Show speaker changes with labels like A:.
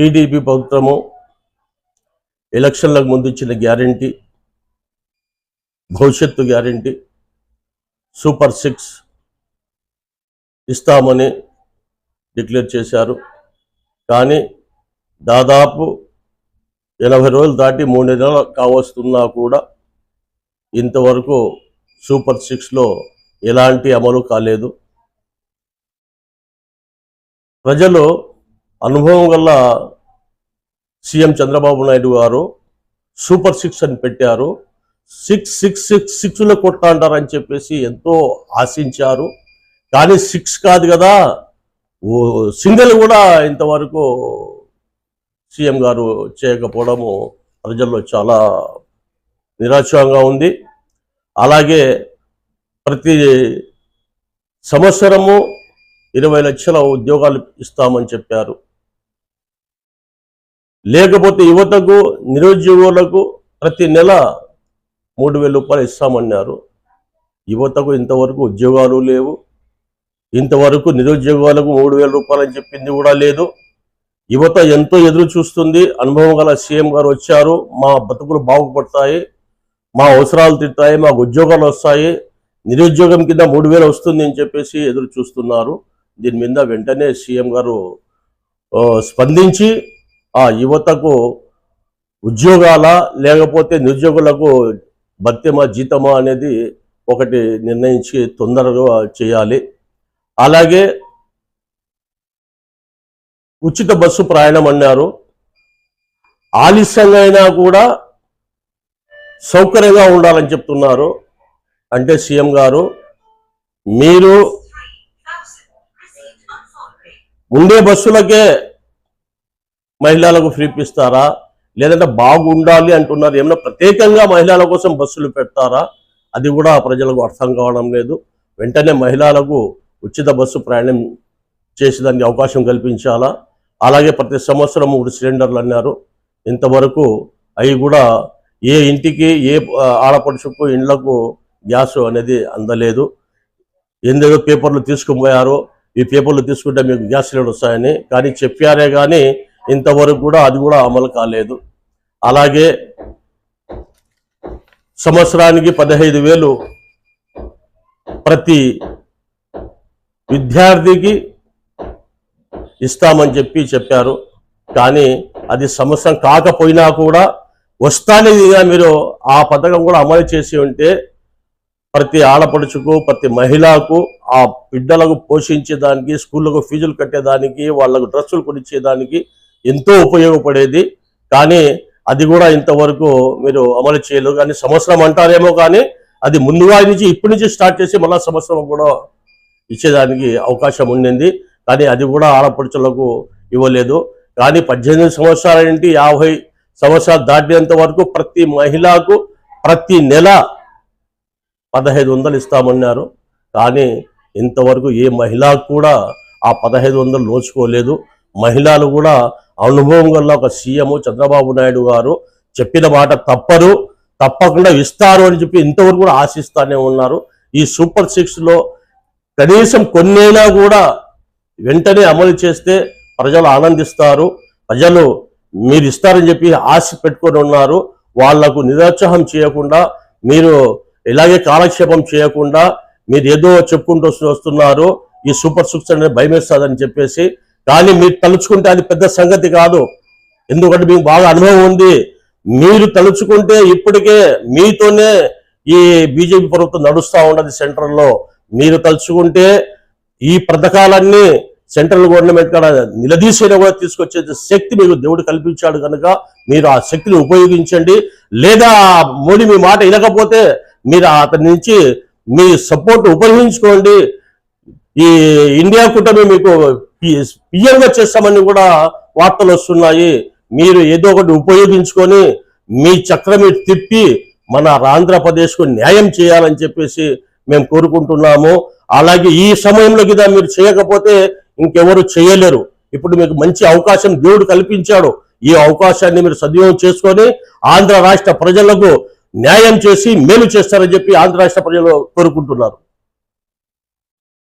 A: TDP ప్రభుత్వము ఎలక్షన్లకు ముందు ఇచ్చిన గ్యారంటీ భవిష్యత్తు గ్యారంటీ సూపర్ సిక్స్ ఇస్తామని డిక్లేర్ చేశారు. కానీ దాదాపు ఎనభై రోజులు దాటి మూడు నెలలు కావస్తున్నా కూడా ఇంతవరకు సూపర్ సిక్స్లో ఎలాంటి అమలు కాలేదు. ప్రజలు అనుభవం వల్ల సీఎం చంద్రబాబు నాయుడు గారు సూపర్ సిక్స్ అని పెట్టారు. సిక్స్ సిక్స్ సిక్స్ సిక్స్లో కొట్టంటారని చెప్పేసి ఎంతో ఆశించారు. కానీ సిక్స్ కాదు కదా ఓ సింగిల్ కూడా ఇంతవరకు సీఎం గారు చేయకపోవడము ప్రజల్లో చాలా నిరాశంగా ఉంది. అలాగే ప్రతి సంవత్సరము ఇరవై లక్షల ఉద్యోగాలు ఇస్తామని చెప్పారు. లేకపోతే యువతకు నిరుద్యోగులకు ప్రతి నెల మూడు వేల రూపాయలు ఇస్తామన్నారు. యువతకు ఇంతవరకు ఉద్యోగాలు లేవు. ఇంతవరకు నిరుద్యోగాలకు మూడు వేల రూపాయలు అని చెప్పింది కూడా లేదు. యువత ఎంతో ఎదురు చూస్తుంది. అనుభవం గల సీఎం గారు వచ్చారు. మా బతుకులు బాగుపడతాయి. మా అవసరాలు తిట్టాయి మాకు ఉద్యోగాలు వస్తాయి. నిరుద్యోగం కింద మూడు వేలు వస్తుంది అని చెప్పేసి ఎదురు చూస్తున్నారు. దీని మీద వెంటనే సీఎం గారు స్పందించి ఆ యువతకు ఉద్యోగాల లేకపోతే నిరుద్యోగులకు భత్యమా జీతమా అనేది ఒకటి నిర్ణయించి తొందరగా చేయాలి అలాగే ఉచిత బస్సు ప్రయాణం అన్నారు ఆలస్యంగా అయినా కూడా సౌకర్యంగా ఉండాలని చెప్తున్నారు అంటే సీఎం గారు మీరు ఉండే బస్సులకే మహిళలకు ఫ్రీ ఇస్తారా? లేదంటే బాగుండాలి అంటున్నారు. ఏమైనా ప్రత్యేకంగా మహిళల కోసం బస్సులు పెడతారా? అది కూడా ప్రజలకు అర్థం కావడం లేదు. వెంటనే మహిళలకు ఉచిత బస్సు ప్రయాణం చేసేదానికి అవకాశం కల్పించాలా? అలాగే ప్రతి సంవత్సరం మూడు సిలిండర్లు అన్నారు. ఇంతవరకు అవి కూడా ఏ ఇంటికి ఏ ఆడపడుచుకు ఇండ్లకు గ్యాస్ అనేది అందలేదు. ఎందేదో పేపర్లు తీసుకుపోయారో? ఈ పేపర్లు తీసుకుంటే మీకు గ్యాస్ సిలిండర్ వస్తాయని. కానీ చెప్పారే కానీ ఇంతవరకు కూడా అది కూడా అమలు కాలేదు. అలాగే సంవత్సరానికి పదహైదు వేలు ప్రతి విద్యార్థికి ఇస్తామని చెప్పి చెప్పారు. కానీ అది సంవత్సరం కాకపోయినా కూడా వస్తానేదిగా మీరు ఆ పథకం కూడా అమలు చేసి ఉంటే ప్రతి ఆడపడుచుకు ప్రతి మహిళకు ఆ బిడ్డలకు పోషించేదానికి స్కూళ్ళకు ఫీజులు కట్టేదానికి వాళ్ళకు డ్రెస్సులు కొనిచ్చేదానికి ఎంతో ఉపయోగపడేది. కానీ అది కూడా ఇంతవరకు మీరు అమలు చేయలేదు. కానీ సంవత్సరం అంటారేమో కానీ అది ముందుగా నుంచి ఇప్పటి నుంచి స్టార్ట్ చేసి మళ్ళా సంవత్సరం కూడా ఇచ్చేదానికి అవకాశం ఉండింది. కానీ అది కూడా ఆడపడుచులకు ఇవ్వలేదు. కానీ పద్దెనిమిది సంవత్సరాల నుండి యాభై సంవత్సరాలు దాటినంత వరకు ప్రతి మహిళకు ప్రతి నెల పదహైదు వందలు ఇస్తామన్నారు. కానీ ఇంతవరకు ఏ మహిళకు కూడా ఆ పదహైదు వందలు నోచుకోలేదు. మహిళలు కూడా అనుభవం గల ఒక సీఎం చంద్రబాబు నాయుడు గారు చెప్పిన మాట తప్పరు తప్పకుండా ఇస్తారు అని చెప్పి ఇంతవరకు కూడా ఆశిస్తానే ఉన్నారు. ఈ సూపర్ సిక్స్లో కనీసం కొన్నైనా కూడా వెంటనే అమలు చేస్తే ప్రజలు ఆనందిస్తారు ప్రజలు మీరు ఇస్తారని చెప్పి ఆశ పెట్టుకొని ఉన్నారు. వాళ్ళకు నిరుత్సాహం చేయకుండా మీరు ఇలాగే కాలక్షేపం చేయకుండా మీరు ఏదో చెప్పుకుంటూ వస్తున్నారు. ఈ సూపర్ సిక్స్ అనేది భయమేస్తుందని చెప్పేసి కానీ మీరు తలుచుకుంటే అది పెద్ద సంగతి కాదు. ఎందుకంటే మీకు బాగా అనుభవం ఉంది. మీరు తలుచుకుంటే ఇప్పటికే మీతోనే ఈ బీజేపీ ప్రభుత్వం నడుస్తూ ఉన్నది సెంట్రల్లో. మీరు తలుచుకుంటే ఈ పథకాలన్నీ సెంట్రల్ గవర్నమెంట్ కూడా నిలదీసేలా కూడా తీసుకొచ్చే శక్తి మీకు దేవుడు కల్పించాడు కనుక మీరు ఆ శక్తిని ఉపయోగించండి. లేదా మోడీ మీ మాట వినకపోతే మీరు అతని నుంచి మీ సపోర్ట్ ఉపయోగించుకోండి. ఈ ఇండియా కూటమి మీకు పిఎంగా చేస్తామని కూడా వార్తలు వస్తున్నాయి. మీరు ఏదో ఒకటి ఉపయోగించుకొని మీ చక్రం తిప్పి మన ఆంధ్రప్రదేశ్కు న్యాయం చేయాలని చెప్పేసి మేము కోరుకుంటున్నాము. అలాగే ఈ సమయంలో గిదా మీరు చేయకపోతే ఇంకెవరు చేయలేరు. ఇప్పుడు మీకు మంచి అవకాశం దేవుడు కల్పించాడు. ఈ అవకాశాన్ని మీరు సద్వినియోగం చేసుకొని ఆంధ్ర రాష్ట్ర ప్రజలకు న్యాయం చేసి మేలు చేస్తారని చెప్పి ఆంధ్ర రాష్ట్ర ప్రజలు కోరుకుంటున్నారు.